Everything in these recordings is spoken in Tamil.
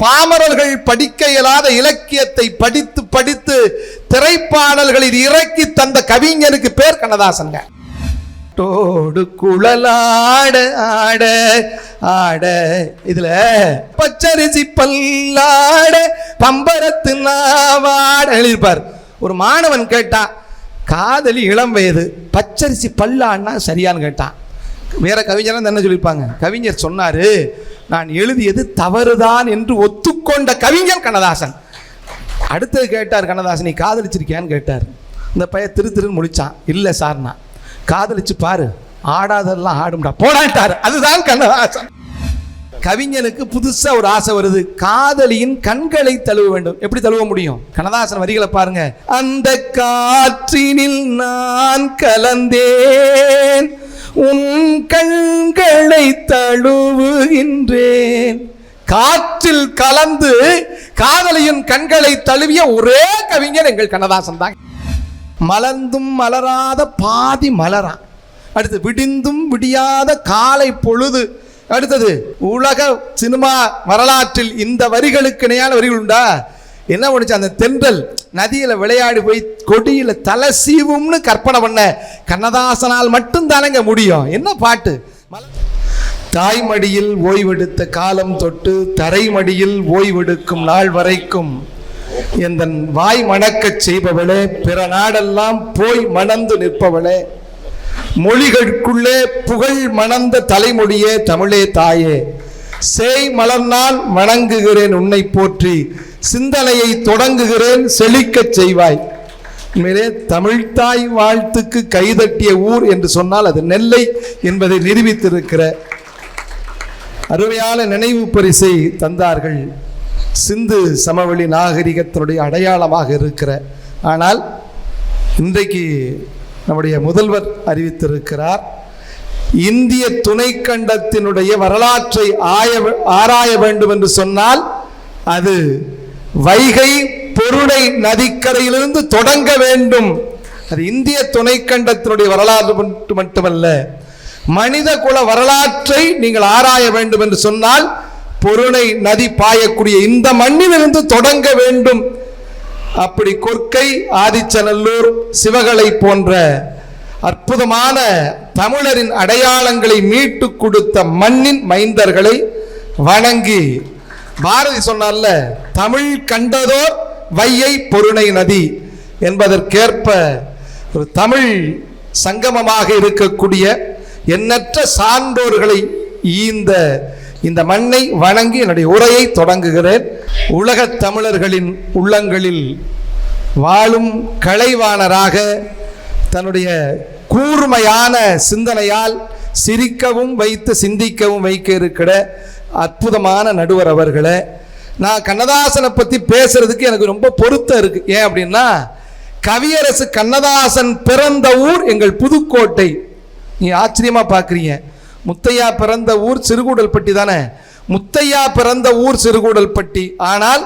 பாமரர்கள் படிக்க இயலாத இலக்கியத்தை படித்து படித்து திரைப்பாடல்களில் இறக்கி தந்த கவிஞனுக்கு பேர் கண்ணதாசன்க தோடு குழலாட ஆட ஆட. இதுல பச்சரிசி பல்லாட பம்பரத்து நாவாட எழுதியிருப்பார். ஒரு மாணவன் கேட்டான் காதலி இளம் வயது பச்சரிசி பல்லான்னா சரியான்னு கேட்டான். வேற கவிஞர் என்ன சொல்லியிருப்பாங்க? கவிஞர் சொன்னாரு நான் எழுதியது தவறுதான் என்று ஒத்துக்கொண்ட கவிஞர் கண்ணதாசன். அடுத்தது கேட்டார் கண்ணதாசன் நீ காதலிச்சிருக்கியான்னு கேட்டார். இந்த பையன் திரு திருன்னு முடிச்சான் இல்லை சார்னா காதலிச்சு பாரு. ஆடாதெல்லாம் ஆடும்டா. போடாட்டார் அதுதான் கண்ணதாசன். கவிஞனுக்கு புதுசாக ஒரு ஆசை வருது. காதலியின் கண்களை தழுவ வேண்டும். எப்படி தழுவ முடியும்? கண்ணதாசன் வரிகளை பாருங்க. அந்த காற்றினில் நான் கலந்தேன். உன் கண்களை தழுவுகின்றேன். காற்றில் கலந்து காதலியின் கண்களை தழுவிய ஒரே கவிஞர் எங்கள் கண்ணதாசன் தான். மலர்ந்தும் மலராத பாதி மலரா அடுத்து விடிந்தும் விடியாத காலை பொழுது. அடுத்தது உலக சினிமா வரலாற்றில் இந்த வரிகளுக்கு இணையான வரிகள் உண்டா? என்ன பண்ணுச்சு அந்த தென்றல் நதியில் விளையாடி போய் கொடியில் தலை சீவும்னு கற்பனை பண்ண கண்ணதாசனால் மட்டும் தானங்க முடியும். என்ன பாட்டு? தாய்மடியில் ஓய்வெடுத்த காலம் தொட்டு தரைமடியில் ஓய்வெடுக்கும் நாள் வரைக்கும் எந்தன் வாய் மணக்கச் செய்பவளே பிற நாடெல்லாம் போய் மணந்து நிற்பவளே மொழிகளுக்குள்ளே புகழ் மணந்த தலைமொழியே தமிழே தாயே. சேய் மலர்னால் வணங்குகிறேன் உன்னை போற்றி சிந்தனையை தொடங்குகிறேன் செழிக்கச் செய்வாய். உண்மையிலே தமிழ்தாய் வாழ்த்துக்கு கைதட்டிய ஊர் என்று சொன்னால் அது நெல்லை என்பதை நிரூபித்திருக்கிற அருமையான நினைவு பரிசை தந்தார்கள் சிந்து சமவெளி நாகரிகத்தினுடைய அடையாளமாக இருக்கிற. ஆனால் இன்றைக்கு நம்முடைய முதல்வர் அறிவித்திருக்கிறார் இந்திய துணைக்கண்டத்தினுடைய வரலாற்றை ஆய ஆராய வேண்டும் என்று சொன்னால் அது வைகை பொருணை நதிக்கரையிலிருந்து தொடங்க வேண்டும். அது இந்திய துணைக்கண்டத்தினுடைய வரலாறு மட்டுமல்ல மனித குல வரலாற்றை நீங்கள் ஆராய வேண்டும் என்று சொன்னால் பொருணை நதி பாயக்கூடிய இந்த மண்ணிலிருந்து தொடங்க வேண்டும். அப்படி கொற்கை ஆதிச்சநல்லூர் சிவகலை போன்ற அற்புதமான தமிழரின் அடையாளங்களை மீட்டு கொடுத்த மண்ணின் மைந்தர்களை வணங்கி பாரதி சொன்னார்ல தமிழ் கண்டதோர் வையை பொருணை நதி என்பதற்கேற்ப ஒரு தமிழ் சங்கமமாக இருக்கக்கூடிய எண்ணற்ற சான்றோர்களை ஈந்த இந்த மண்ணை வணங்கி என்னுடைய உரையை தொடங்குகிறேன். உலகத் தமிழர்களின் உள்ளங்களில் வாழும் கலைவாணராக தன்னுடைய கூர்மையான சிந்தனையால் சிரிக்கவும் வைத்து சிந்திக்கவும் வைக்க இருக்கிற அற்புதமான நடுவர் அவர்களை. நான் கண்ணதாசனை பற்றி பேசுறதுக்கு எனக்கு ரொம்ப பொருத்தம் இருக்கு. ஏன் அப்படின்னா கவியரசு கண்ணதாசன் பிறந்த ஊர் எங்கள் புதுக்கோட்டை. நீ ஆச்சரியமா பார்க்குறீங்க முத்தையா பிறந்த ஊர் சிறுகூடல்பட்டி தானே? முத்தையா பிறந்த ஊர் சிறுகூடல்பட்டி. ஆனால்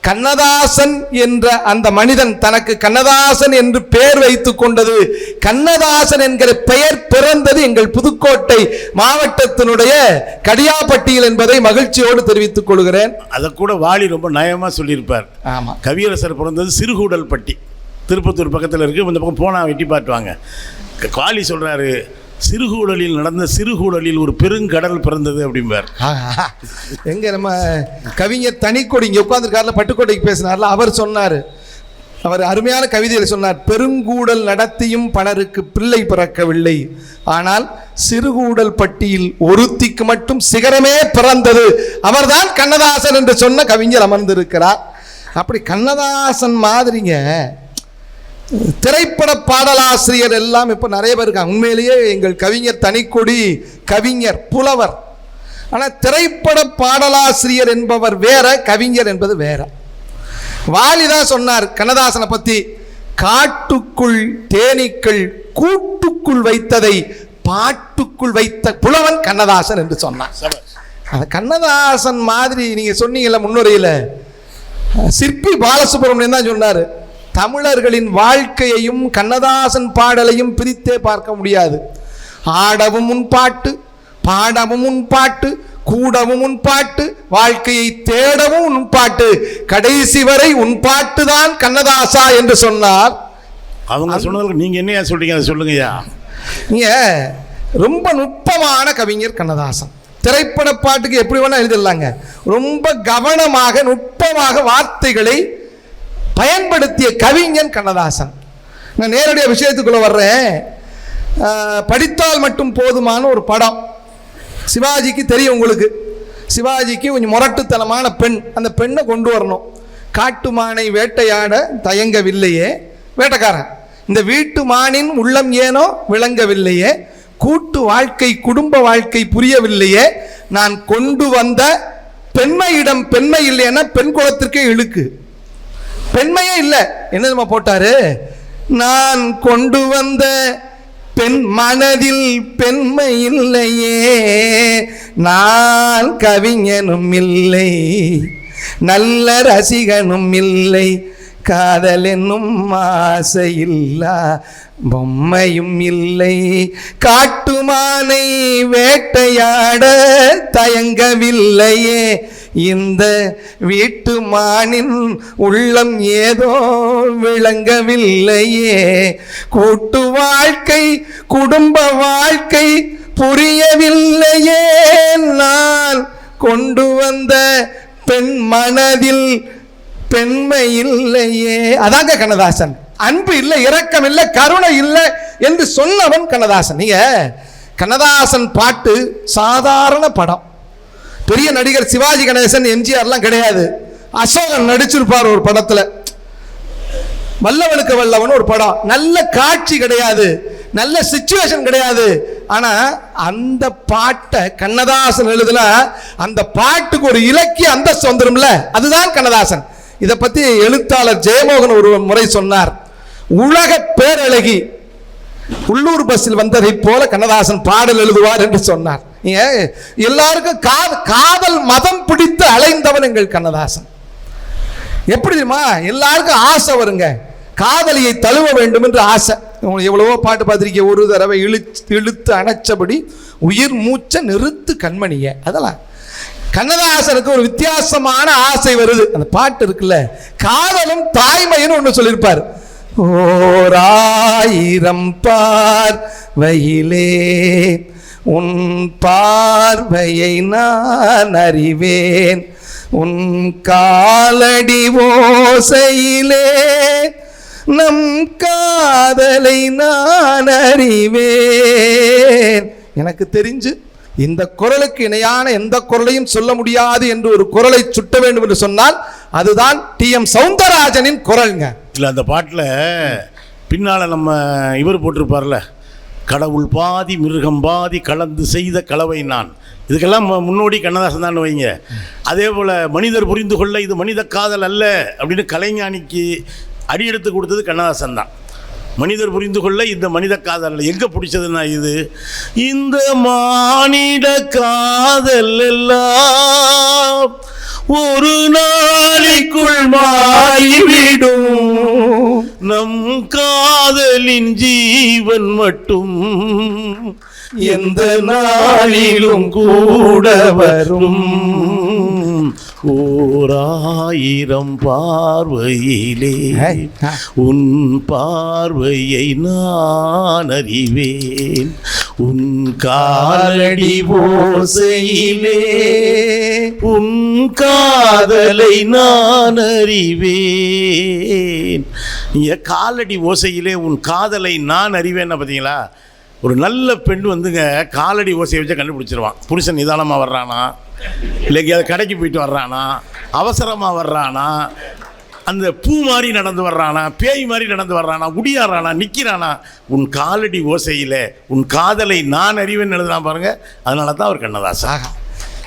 கண்ணதாசன் என்ற அந்த மனிதன் தனக்கு கண்ணதாசன் என்று பெயர் வைத்துக் கொண்டது. கண்ணதாசன் என்கிற பெயர் பிறந்தது எங்கள் புதுக்கோட்டை மாவட்டத்தினுடைய கடியாப்பட்டியில் என்பதை மகிழ்ச்சியோடு தெரிவித்துக் கொள்கிறேன். அதை கூட வாலி ரொம்ப நயமாக சொல்லியிருப்பார். ஆமா. கவியரசர் பிறந்தது சிறுகூடல்பட்டி. திருப்பத்தூர் பக்கத்தில் இருக்குது இந்த பக்கம் போனால் வெட்டி பாட்டுவாங்க க- வாலி சொல்கிறாரு சிறுகூடலில் நடந்த சிறுகூடலில் ஒரு பெருங்கடல் பிறந்தது அப்படிம்பார். எங்க நம்ம கவிஞர் தனிக்கொடி இங்கே உட்காந்துருக்காருல பட்டுக்கோட்டைக்கு பேசினார்ல அவர் சொன்னார். அவர் அருமையான கவிதையில் சொன்னார் பெருங்கூடல் நடத்தியும் பலருக்கு பிள்ளை பிறக்கவில்லை. ஆனால் சிறுகூடல் பட்டியில் ஒருத்திக்கு மட்டும் சிகரமே பிறந்தது. அவர்தான் கண்ணதாசன் என்று சொன்ன கவிஞர் அமர்ந்திருக்கிறார். அப்படி கண்ணதாசன் மாதிரிங்க திரைப்பட பாடலாசிரியர் எல்லாம் இப்போ நிறைய பேர் இருக்காங்க. உண்மையிலேயே எங்கள் கவிஞர் தனிக்கொடி கவிஞர் புலவர். ஆனால் திரைப்பட பாடலாசிரியர் என்பவர் வேற கவிஞர் என்பது வேற. வாலிதான் சொன்னார் கண்ணதாசனை பற்றி காட்டுக்குள் தேனீக்கள் கூட்டுக்குள் வைத்ததை பாட்டுக்குள் வைத்த புலவன் கண்ணதாசன் என்று சொன்னார். அந்த கண்ணதாசன் மாதிரி நீங்கள் சொன்னீங்கல்ல முன்னுரையில். சிற்பி பாலசுப்ரமணியன் தான் சொன்னார். தமிழர்களின் வாழ்க்கையையும் கண்ணதாசன் பாடலையும் பிரித்தே பார்க்க முடியாது. ஆடவும் உன் பாட்டு பாடவும் உன் பாட்டு கூடவும் உன் பாட்டு வாழ்க்கையை தேடவும் உன் பாட்டு. கடைசி வரை உன் பாட்டு தான் கண்ணதாசா என்று சொன்னார். அவங்க சொன்னதுக்கு நீங்க என்னையா சொல்றீங்க? அதை சொல்லுங்கய்யா. நீங்க ரொம்ப நுட்பமான கவிஞர் கண்ணதாசன். திரைப்பட பாட்டுக்கு எப்படி வேணா எழுதிடலாங்க. ரொம்ப கவனமாக நுட்பமாக வார்த்தைகளை பயன்படுத்திய கவிஞன் கண்ணதாசன். நான் நேரடியாக விஷயத்துக்குள்ளே வர்றேன். படித்தால் மட்டும் போதுமான ஒரு படம். சிவாஜிக்கு தெரியும் உங்களுக்கு. சிவாஜிக்கு கொஞ்சம் முரட்டுத்தனமான பெண். அந்த பெண்ணை கொண்டு வரணும். காட்டு மானை வேட்டையாட தயங்கவில்லையே. வேட்டைக்காரன். இந்த வீட்டு மானின் உள்ளம் ஏனோ விளங்கவில்லையே. கூட்டு வாழ்க்கை குடும்ப வாழ்க்கை புரியவில்லையே. நான் கொண்டு வந்த பெண்மையிடம் பெண்மை இல்லைன்னா பெண் குலத்திற்கே இழுக்கு. பெண்மையே இல்லை. என்ன நம்ம போட்டாரு? நான் கொண்டு வந்த பெண் மனதில் பெண்மை இல்லையே. நான் கவிஞனும் இல்லை. நல்ல ரசிகனும் இல்லை. காதல் என்னும் ஆசையில்லா பொம்மையும் இல்லை. காட்டுமானை வேட்டையாட தயங்கவில்லையே. இந்த வீட்டு மானின் உள்ளம் ஏதோ விளங்கவில்லையே. கூட்டு வாழ்க்கை குடும்ப வாழ்க்கை புரியவில்லையே. நான் கொண்டு வந்த பெண் மனதில் பெண்மை இல்லையே. அதாங்க கண்ணதாசன். அன்பு இல்லை இரக்கம் இல்லை கருணை இல்லை என்று சொன்னவன் கண்ணதாசன். நீங்க கண்ணதாசன் பாட்டு சாதாரண படம். பெரிய நடிகர் சிவாஜி கணேசன் எம்ஜிஆர்லாம் கிடையாது. அசோகன் நடிச்சிருப்பார் ஒரு படத்தில். வல்லவனுக்கு வல்லவன் ஒரு படம். நல்ல காட்சி கிடையாது. நல்ல சுச்சுவேஷன் கிடையாது. ஆனால் அந்த பாட்டை கண்ணதாசன் எழுதுல அந்த பாட்டுக்கு ஒரு இலக்கிய அந்தஸ்து வந்துடும்ல அதுதான் கண்ணதாசன். இதை பற்றி எழுத்தாளர் ஜெயமோகன் ஒரு முறை சொன்னார். உலக பேரழகி உள்ளூர் பஸ்ஸில் வந்ததை போல கண்ணதாசன் பாடல் எழுதுவார் என்று சொன்னார். எல்லாருக்கும் கா- காதல் மதம் பிடித்து அலைந்தவன் எங்கள் கண்ணதாசன். எப்படி தெரியுமா? எல்லாருக்கும் ஆசை வருங்க. காதலியை தழுவ வேண்டும் என்று ஆசை. எவ்வளவோ பாட்டு பார்த்திருக்கீங்க. ஒரு தடவை இழுத்து இழுத்து அணைச்சபடி உயிர் மூச்சை நிறுத்து கண்மணிய. அதெல்லாம். கண்ணதாசனுக்கு ஒரு வித்தியாசமான ஆசை வருது. அந்த பாட்டு இருக்குல்ல காதலும் தாய்மைன்னு ஒன்று சொல்லியிருப்பார். ஓராயிரம் பார்வையிலே உன் பார்வையை நான் அறிவேன். உன் காலடி ஓசையிலே நம் காதலை நான் அறிவேன். எனக்கு தெரிஞ்சு இந்த குரலுக்கு இணையான எந்த குரலையும் சொல்ல முடியாது என்று ஒரு குரலை சுட்ட வேண்டும் என்று சொன்னால் அதுதான் டி எம் சவுந்தரராஜனின் குரல்ங்க. இல்லை அந்த பாட்டில் பின்னால் நம்ம இவர் போட்டிருப்பார்ல. கடவுள் பாதி மிருகம் பாதி கலந்து செய்த கலவை நான். இதுக்கெல்லாம் முன்னோடி கண்ணதாசன் தான் வைங்க. அதே போல் மனிதர் புரிந்து கொள்ள இது மனித காதல் அல்ல அப்படின்னு கலைஞானிக்கு அடியெடுத்து கொடுத்தது கண்ணதாசன் தான். மனிதர் புரிந்து கொள்ள இந்த மனித காதல் அல்ல எங்கே பிடிச்சதுன்னா இது. இந்த மானிட காதல் எல்லாம் ஒரு நாளைக்குள் மாறிவிடும். நம் காதலின் ஜீவன் மட்டும் எந்த நாளிலும் கூட வரும். ஓராயிரம் பார்வையிலே. உன் பார்வையை நான் அறிவேன். உன் காலடி ஓசையிலே உன் காதலை நான் அறிவேன். காலடி ஓசையிலே உன் காதலை நான் அறிவேன் பார்த்தீங்களா? ஒரு நல்ல பெண் வந்துங்க காலடி ஓசையை வச்சு கண்டுபிடிச்சிருவான் புருஷன் நிதானமாக வர்றானா? இல்லை எங்கேயாவது கடைக்கு போயிட்டு வர்றானா? அவசரமாக வர்றானா? அந்த பூ மாதிரி நடந்து வர்றானா? பேய் மாதிரி நடந்து வர்றானா? குடியாடுறானா நிற்கிறானா உன் காலடி ஓசையில் உன் காதலை நான் அறிவேன் எழுதுனா பாருங்க. அதனால தான் அவர் கண்ணதாசன்.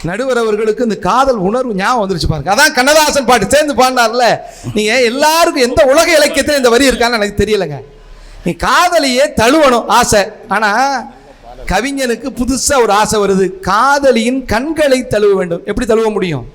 நடுவர் அவர்களுக்கு இந்த காதல் உணர்வு ஞாபகம் வந்துருச்சு பாருங்க. அதான் கண்ணதாசன் பாட்டு சேர்ந்து பாடினார்ல. நீங்க எல்லாருக்கும் எந்த உலக இலக்கியத்தில் இந்த வரி இருக்கான்னு எனக்கு தெரியலங்க. நீ காதலியே தழுவணும் ஆசை. ஆனால் கவிஞனுக்கு புதுசாக ஒரு ஆசை வருது. காதலியின் கண்களை தழுவ வேண்டும். எப்படி தழுவ முடியும்?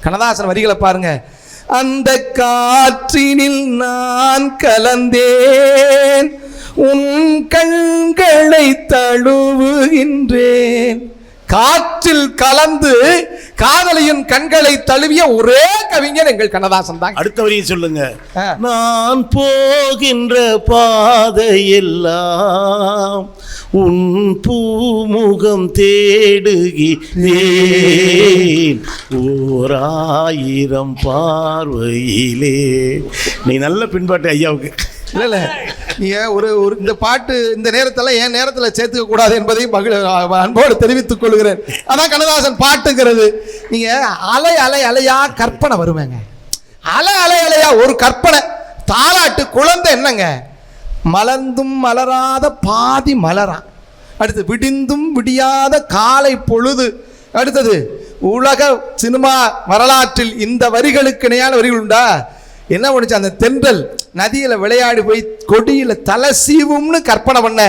கண்ணதாசன் வரிகளை பாருங்க. அந்த காற்றினில் நான் கலந்தேன். உன் கண்களை தழுவுகின்றேன். காற்றில் கலந்து காதலியின் கண்களை தழுவிய ஒரே கவிஞர் எங்கள் கண்ணதாசன் தான். அடுத்த வரியும் சொல்லுங்க. நான் போகின்ற பாதையெல்லாம் உன் பூமுகம் தேடுகிறேன். ஓர் ஆயிரம் பார்வையிலே. நீ நல்ல பின்பாட்டு ஐயாவுக்கு. இல்லை இல்லை. நீங்கள் ஒரு ஒரு இந்த பாட்டு இந்த நேரத்தில் என் நேரத்தில் சேர்த்துக்க கூடாது என்பதையும் மகிழ அன்போடு தெரிவித்துக் கொள்கிறேன். அதான் கண்ணதாசன் பாட்டுங்கிறது. நீங்கள் அலை அலை அலையா கற்பனை வருவேங்க அலை அலை அலையா ஒரு கற்பனை. தாலாட்டு குழந்தை என்னங்க? மலர்ந்தும் மலராத பாதி மலரான் அடுத்து விடிந்தும் விடியாத காலை பொழுது. அடுத்தது உலக சினிமா வரலாற்றில் இந்த வரிகளுக்கு இணையான வரிகள் உண்டா? என்ன பண்ணுச்சு? அந்த தென்றல் நதியில் விளையாடி போய் கொடியில தலை சீவும்னு கற்பனை பண்ண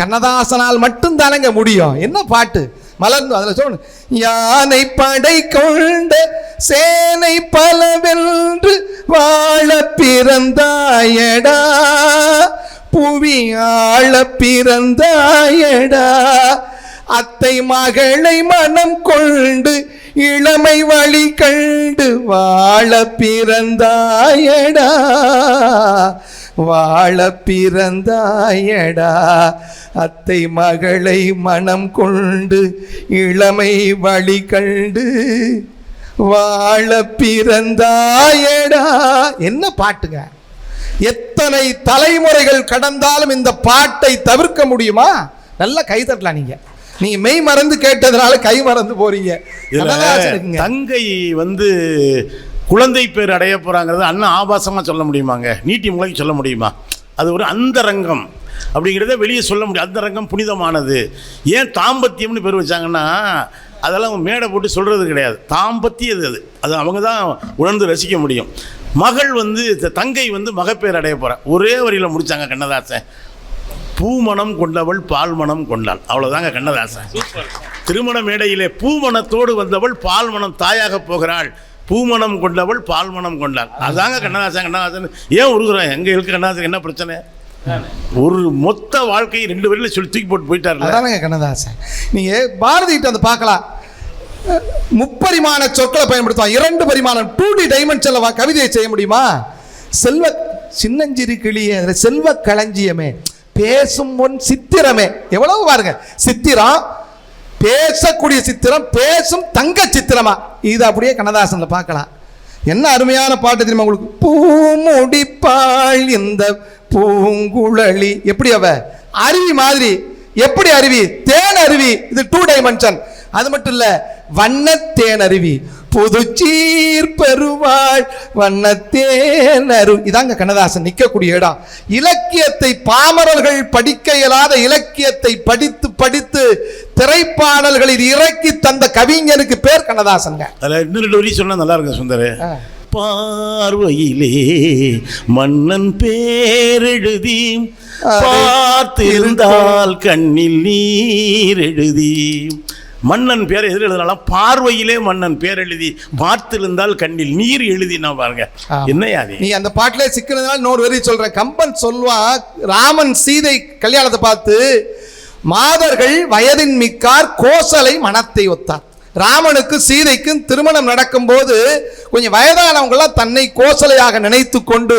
கண்ணதாசனால் மட்டும் தானங்க முடியும். என்ன பாட்டு? மலர்ந்து அதில் சொல்லணும் யானை படை கொண்ட சேனை பலவென்று வாழ பிறந்தாயடா. புவி ஆழ பிறந்தாயடா. அத்தை மகளை மனம் கொண்டு இளமை வழி கண்டு வாழ பிறந்தாயடா. வாழ பிறந்தாயடா. அத்தை மகளை மனம் கொண்டு இளமை வழி கண்டு வாழ பிறந்தாயடா. என்ன பாட்டுங்க? எத்தனை தலைமுறைகள் கடந்தாலும் இந்த பாட்டை தவிர்க்க முடியுமா? நல்லா கை தட்டலாம் நீங்க மெய் மறந்து கேட்டதுனால கை மறந்து போறீங்க. தங்கை வந்து குழந்தை பேர் அடைய போறாங்கிறது அண்ணன் ஆபாசமா சொல்ல முடியுமாங்க? நீட்டி முளைக்கு சொல்ல முடியுமா? அது ஒரு அந்தரங்கம் அப்படிங்கிறத வெளியே சொல்ல முடியும். அந்தரங்கம் புனிதமானது. ஏன் தாம்பத்தியம்னு பேர் வச்சாங்கன்னா அதெல்லாம் அவங்க மேடை போட்டு சொல்கிறது கிடையாது. தாம்பத்தியம் அது. அது அவங்க தான் உணர்ந்து ரசிக்க முடியும். மகள் வந்து தங்கை வந்து மகப்பேர் அடைய போகிறா ஒரே வரியில் முடிச்சாங்க கண்ணதாசன். பூமணம் கொண்டவள் பால்மணம் கொண்டாள். அவ்வளோதாங்க கண்ணதாசன். திருமண மேடையிலே பூமணத்தோடு வந்தவள் பால்மணம் தாயாக போகிறாள். பூமணம் கொண்டவள் பால்மணம் கொண்டாள். அதாங்க கண்ணதாசன் கண்ணதாசன். ஏன் உருகுறேன்? எங்க இருக்கு கண்ணதாசன்? என்ன பிரச்சனை? ஒரு மொத்த வாழ்க்கையை ரெண்டு வரையில சொல்லி தூக்கி போட்டு போயிட்டார்ல அதானங்க கண்ணதாசன். நீங்க பாரதி கிட்ட வந்து பார்க்கலாம். முப்பரிமாண சொற்களை பயன்படுத்துவான். இரண்டு பரிமாணம். டூ டி டைமென்ஷன்ல கவிதையை செய்ய முடியுமா? செல்வ சின்னஞ்சிறு கிளியே செல்வ களஞ்சியமே. பேசும் முன் சித்திரமே. எவ்வளவு பாருங்க. சித்திரம் பேசக்கூடிய சித்திரம் பேசும் தங்க சித்திரமா. இது அப்படியே கண்ணதாசன்ல பார்க்கலாம். என்ன அருமையான பாட்டு தெரியுமா உங்களுக்கு? பூமுடிப்பாள் இந்த பூங்குழலி. எப்படி அவ? அருவி மாதிரி. எப்படி அருவி? தேன் அருவி. இது டூ டைமென்ஷன் அது மட்டும் இல்ல வண்ணத்தேன் அருவி. புதுச்சீர் பெருவாள் வண்ணத்தேன் அருவி இதாங்க கண்ணதாசன் நிற்கக்கூடிய இடம். இலக்கியத்தை பாமரர்கள் படிக்க இயலாத இலக்கியத்தை படித்து படித்து திரைப்பாடல்களில் இறக்கி தந்த கவிஞனுக்கு பேர் கண்ணதாசன்ங்க. அதில் இன்னும் ரெண்டு வரி சொன்னா நல்லா இருக்கும் சுந்தர். பார்வையிலே மன்னன் பேரெழுதி பார்த்திருந்தால் கண்ணில் நீர் எழுதி மன்னன் பேரை எதிர் எழுதினாலும் பார்வையிலே மன்னன் பேர் எழுதி பார்த்திருந்தால் கண்ணில் நீர் எழுதினா பாருங்க. ஆமா. என்னையா நீ அந்த பாட்டிலே சிக்கிறதுனால இன்னொரு வரி சொல்றேன். கம்பன் சொல்வான் ராமன் சீதை கல்யாணத்தை பார்த்து மாதர்கள் வயதின் மிக்கார் கோசலை மனத்தை ஒத்தார். ராமனுக்கு சீதைக்கும் திருமணம் நடக்கும்போது கொஞ்சம் வயதானவங்களாம் தன்னை கோசலையாக நினைத்து கொண்டு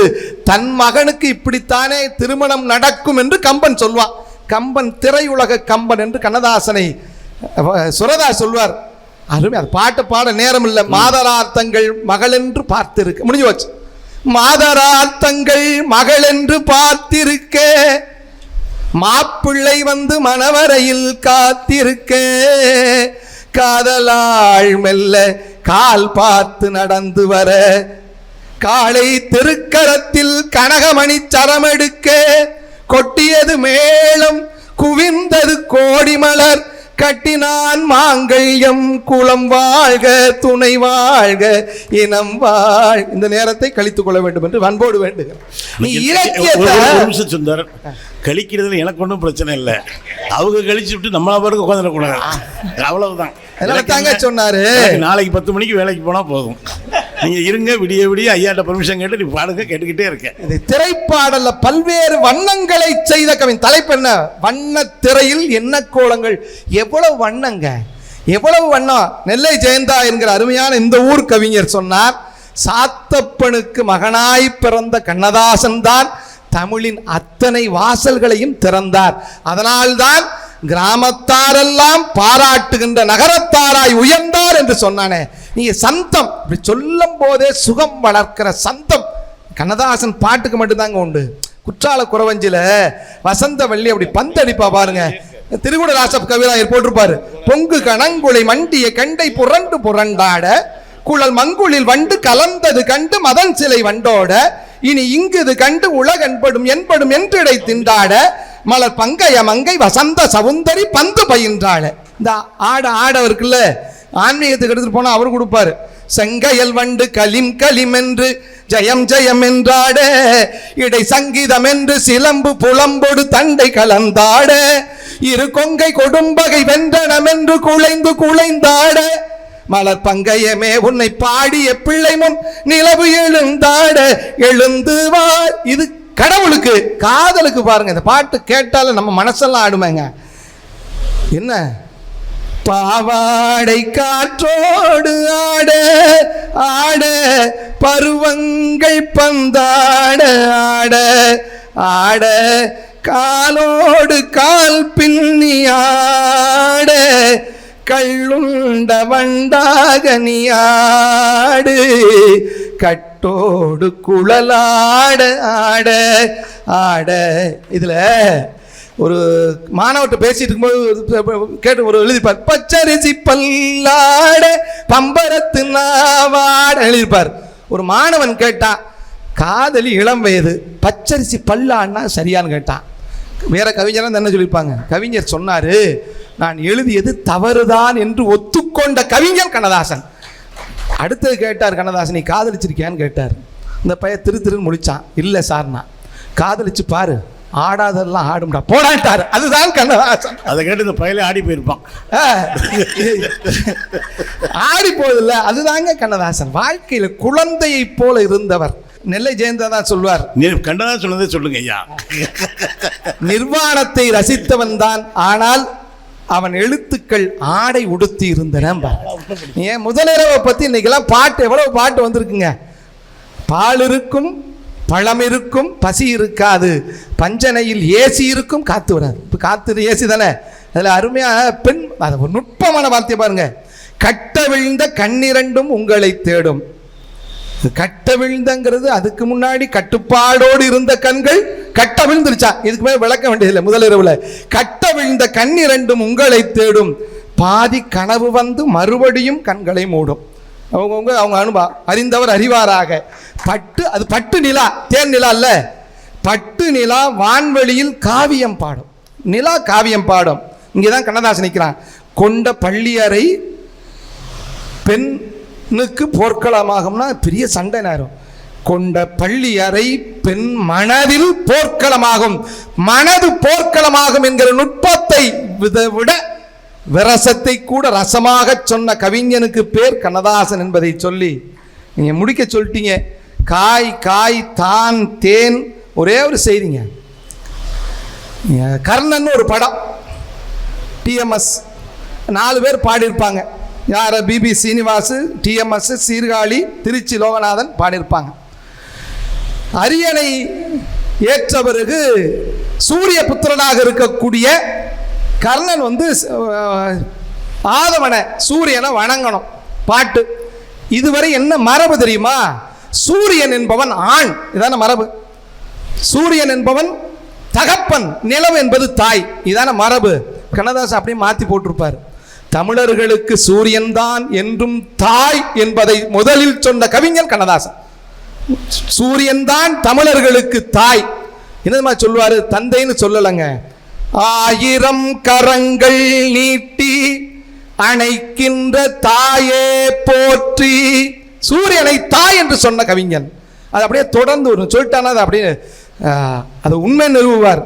தன் மகனுக்கு இப்படித்தானே திருமணம் நடக்கும் என்று கம்பன் சொல்வான் கம்பன் திரையுலக கம்பன் என்று கண்ணதாசனை சுரதா சொல்வார் அருமை அது பாட்டு பாட நேரம் இல்லை மாதரார் தங்கள் மகளென்று பார்த்திருக்க முடிஞ்சு போச்சு. மாதரார் தங்கள் மகளென்று பார்த்திருக்க மாப்பிள்ளை வந்து மணவரையில் காத்திருக்க காதலாள் மெல்ல கால் பார்த்து நடந்து வர காளை திருக்கரத்தில் கனகமணி சரமெடுக்க கொட்டியது மேளம் குவிந்தது கோடி மலர் கட்டினான் மாங்கல்யம் குலம் வாழ்க துணை வாழ்க இனம் வாழ். இந்த நேரத்தை கழித்துக் கொள்ள வேண்டும் என்று அன்போடு வேண்டுகிறேன். இலக்கியத்தை கழிக்கிறதுல எனக்கு ஒன்றும் பிரச்சனை இல்லை. அவங்க கழிச்சு விட்டு நம்மளா பாருங்க உட்காந்துடக்கூடாது அவ்வளவுதான். தாங்க? சொன்னாரு. நாளைக்கு பத்து மணிக்கு வேலைக்கு போனா போதும். நீங்க இருங்க விடிய விடிய ஐயாட்ட பர்மிஷன் கேட்டு நீ பாடுங்க கேட்டுக்கிட்டே இருக்கேன் இந்த திரைப்பாடல்ல பல்வேறு வண்ணங்களை செய்த கவின் தலைப்பு என்ன? வண்ண திரையில் என்ன கோலங்கள்? எவ்வளவு வண்ணங்க? எவ்வளவு வண்ணம்? நெல்லை ஜெயந்தா என்கிற அருமையான இந்த ஊர் கவிஞர் சொன்னார் சாத்தப்பனுக்கு மகனாய் பிறந்த கண்ணதாசன் தான் தமிழின் அத்தனை வாசல்களையும் திறந்தார். அதனால்தான் கிராமத்தாரெல்லாம் பாராட்டுகின்ற நகரத்தாராய் உயர்ந்தார் என்று சொன்னானே. நீ சந்தம் இப்படி சொல்லும் போதே சுகம் வளர்க்கிற சந்தம். கண்ணதாசன் பாட்டுக்கு மட்டும்தாங்க உண்டு. குற்றால குறவஞ்சில வசந்தவள்ளி அப்படி பந்தடிப்பா பாருங்க. திருகுடராசப் கவிராயர் போட்டிருப்பாரு. பொங்கு கணங்குளை மண்டிய கண்டை புரண்டு புரண்டாட குழல் மங்குளில் வண்டு கலந்தது கண்டு மதன் சிலை வண்டோட இனி இங்குது கண்டு உலகன்படும் என்படும் என்றிடை திண்டாட மலர் பங்கைய மங்கை வசந்த சவுந்தரி பந்து பயின்றாள். இந்த ஆட ஆட இருக்குல்ல ஆன்மீகத்துக்கு எடுத்துட்டு போனா அவர் கொடுப்பாரு. செங்கையல் வண்டு கலிம் கலிம் என்று ஜெயம் ஜெயம் என்றாட. இடை சங்கீதம் என்று சிலம்பு புலம்பொடு தண்டை கலந்தாட. இரு கொங்கை கொடும்பகை வென்றனம் என்று குலைந்து குலைந்தாட மலர் பங்கையமே உன்னை பாடிய பிள்ளைமும் நிலவு எழுந்தாட எழுந்து வா. இது கடவுளுக்கு காதலுக்கு பாருங்க இந்த பாட்டு கேட்டாலும் நம்ம மனசெல்லாம் ஆடுமேங்க. என்ன? பாவாடை காற்றோடு ஆட ஆட பருவங்கள் பந்தாட ஆட ஆட காலோடு கால் பின்னி ஆட. கள்ளுண்ட வண்டாக ஆடு கட்டோடு குழலாட ஆட ஆட. இதில் ஒரு மாணவர்கிட்ட பேசிட்டு இருக்கும்போது கேட்டு ஒரு எழுதிப்பார். பச்சரிசி பல்லாட பம்பரத்து நாவாட. எழுதியிருப்பார் ஒரு மாணவன் கேட்டான் காதலி இளம் வயது பச்சரிசி பல்லான்னா சரியான்னு கேட்டான் வேற கவிஞர் என்ன சொல்லியிருப்பாங்க? கவிஞர் சொன்னார் நான் எழுதியது தவறுதான் என்று ஒத்துக்கொண்ட கவிஞர் கண்ணதாசன். அடுத்தது கேட்டார் கண்ணதாசன் நீ காதலிச்சிருக்கியான்னு கேட்டார். இந்த பையன் திரு திருன்னு முடிச்சான் இல்லை சார்னா காதலிச்சு பாரு. ஆடாதெல்லாம் ஆடும்டா. போடாட்டார் அதுதான் கண்ணதாசன். அதை கேட்டு இந்த பையலே ஆடி போயிருப்பான். ஆடி போதில்ல அதுதாங்க கண்ணதாசன். வாழ்க்கையில குழந்தையை போல இருந்தவர். நெல்லை ஜெயந்தா தான் சொல்வார் நீ கண்டதா சொன்னதே சொல்லுங்க ஐயா. நிர்வாணத்தை ரசித்தவன் தான். ஆனால் அவன் எழுத்துக்கள் ஆடை உடுத்தி இருந்தன ஏன் முதலிரவை பத்தி இன்னைக்கெல்லாம் பாட்டு எவ்வளவு பாட்டு வந்திருக்குங்க? பால் இருக்கும் பழம் இருக்கும் பசி இருக்காது. பஞ்சனையில் ஏசி இருக்கும் காத்து வராது. இப்போ காத்து ஏசி தானே? அதில் அருமையாக பெண் அது ஒரு நுட்பமான வார்த்தையை பாருங்க. கட்ட விழுந்த கண்ணிரண்டும் உங்களை தேடும். கட்ட விழுந்தங்கிறது அதுக்கு முன்னாடி கட்டுப்பாடோடு இருந்த கண்கள் கட்ட விழுந்துருச்சா இதுக்கு மேலே விளக்க வேண்டியதில்லை முதலிரவுல கட்ட விழுந்த கண் இரண்டும் உங்களை தேடும். பாதி கனவு வந்து மறுபடியும் கண்களை மூடும். அவங்கவுங்க அவங்க அனுபா அறிந்தவர் அறிவாராக. பட்டு அது பட்டு நிலா தேன் நிலா அல்ல பட்டு நிலா வான்வெளியில் காவியம் பாடும். நிலா காவியம் பாடும். இங்கே தான் கண்ணதாசன் நிற்கிறான் கொண்ட பள்ளியறை பெண் பெண்ணுக்கு போர்க்களமாகும்னா பெரிய சண்டை நேரம். கொண்ட பள்ளி அறை பெண் மனதில் போர்க்களமாகும். மனது போர்க்களமாகும் என்கிற நுட்பத்தை வித- விட விரசத்தை கூட ரசமாக சொன்ன கவிஞனுக்கு பேர் கண்ணதாசன் என்பதை சொல்லி நீங்கள் முடிக்க சொல்லிட்டீங்க. காய் காய் தான் தேன் ஒரே ஒரு செய்திங்க. கர்ணன் ஒரு படம். டிஎம்எஸ் நாலு பேர் பாடியிருப்பாங்க. யார்? பிபி சீனிவாசு டிஎம்எஸ் சீர்காழி திருச்சி லோகநாதன் பாடியிருப்பாங்க. அரியணை ஏற்ற பிறகு சூரிய புத்திரனாக இருக்கக்கூடிய கர்ணன் வந்து ஆதவனை சூரியனை வணங்கணும். பாட்டு. இதுவரை என்ன மரபு தெரியுமா? சூரியன் என்பவன் ஆண். இதான மரபு. சூரியன் என்பவன் தகப்பன். நிலம் என்பது தாய். இதான மரபு. கண்ணதாசன் அப்படியே மாற்றி போட்டிருப்பார். தமிழர்களுக்கு சூரியன்தான் என்றும் தாய் என்பதை முதலில் சொன்ன கவிஞர் கண்ணதாசன். சூரியன்தான் தமிழர்களுக்கு தாய். என்னதுமா சொல்வாரு தந்தைன்னு சொல்லலைங்க. ஆயிரம் கரங்கள் நீட்டி அணைக்கின்ற தாயே போற்றி சூரியனை தாய் என்று சொன்ன கவிஞன். அது அப்படியே தொடர்ந்து வரும் சொல்லிட்டானா அது அப்படியே அது உண்மை நிறுவுவார்.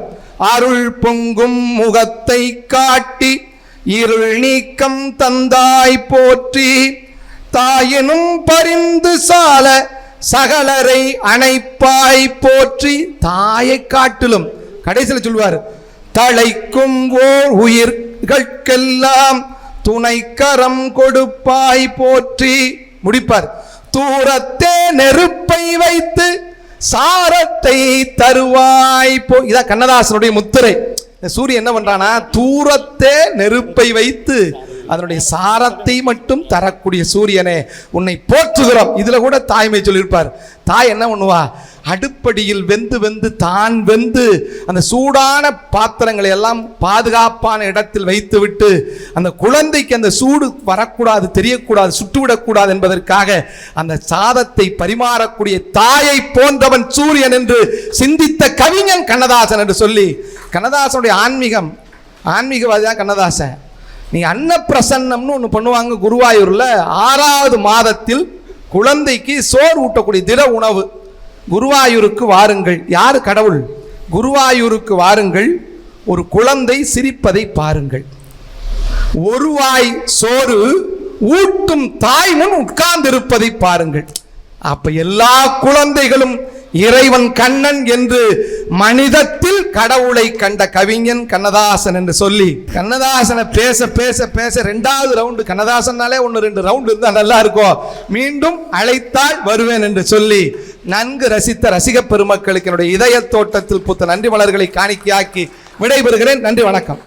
அருள் பொங்கும் முகத்தை காட்டி இருள் நீக்கம் தந்தாய் போற்றி. தாயினும் பரிந்து சால சகலரை அணைப்பாய் போற்றி. தாயை காட்டிலும் கடைசியில் சொல்வார் தலைக்கும் ஓர் துணை துணைக்கரம் கொடுப்பாய் போற்றி. முடிப்பார். தூரத்தே நெருப்பை வைத்து சாரத்தை தருவாய் போ இதான் கண்ணதாசனுடைய முத்திரை. சூரியன் என்ன பண்றானா தூரத்தே நெருப்பை வைத்து அதனுடைய சாரத்தை மட்டும் தரக்கூடிய சூரியனே உன்னை போற்றுகிறோம். இதுல கூட தாய்மை சொல்லியிருப்பார். தாய் என்ன பண்ணுவா? அடுப்படியில் வெந்து வெந்து தான் வெந்து அந்த சூடான பாத்திரங்களை எல்லாம் பாதுகாப்பான இடத்தில் வைத்துவிட்டு அந்த குழந்தைக்கு அந்த சூடு வரக்கூடாது தெரியக்கூடாது சுட்டுவிடக்கூடாது என்பதற்காக அந்த சாதத்தை பரிமாறக்கூடிய தாயை போன்றவன் சூரியன் என்று சிந்தித்த கவிஞன் கண்ணதாசன் என்று சொல்லி கண்ணதாசனுடைய ஆன்மீகம் ஆன்மீகவாதிதான் கண்ணதாசன். நீ அன்னப்பிரசன்னம்னு ஒன்று பண்ணுவாங்க குருவாயூரில். ஆறாவது மாதத்தில் குழந்தைக்கு சோறு ஊட்டக்கூடிய திட உணவு. குருவாயூருக்கு வாருங்கள். யார் கடவுள்? குருவாயூருக்கு வாருங்கள். ஒரு குழந்தை சிரிப்பதை பாருங்கள். ஒரு வாய் சோறு ஊட்டும் தாய் முன் உட்கார்ந்திருப்பதை பாருங்கள். அப்ப எல்லா குழந்தைகளும் இறைவன் கண்ணன் என்று மனிதத்தில் கடவுளை கண்ட கவிஞன் கண்ணதாசன் என்று சொல்லி கண்ணதாசனை பேச பேச பேச ரெண்டாவது ரவுண்டு கண்ணதாசன்னாலே ஒன்று ரெண்டு ரவுண்டு இருந்தால் நல்லா இருக்கும். மீண்டும் அழைத்தால் வருவேன் என்று சொல்லி நன்கு ரசித்த ரசிக பெருமக்களுக்கு என்னுடைய இதய தோட்டத்தில் பூத்த நன்றி மலர்களை காணிக்கையாக்கி விடைபெறுகிறேன். நன்றி வணக்கம்.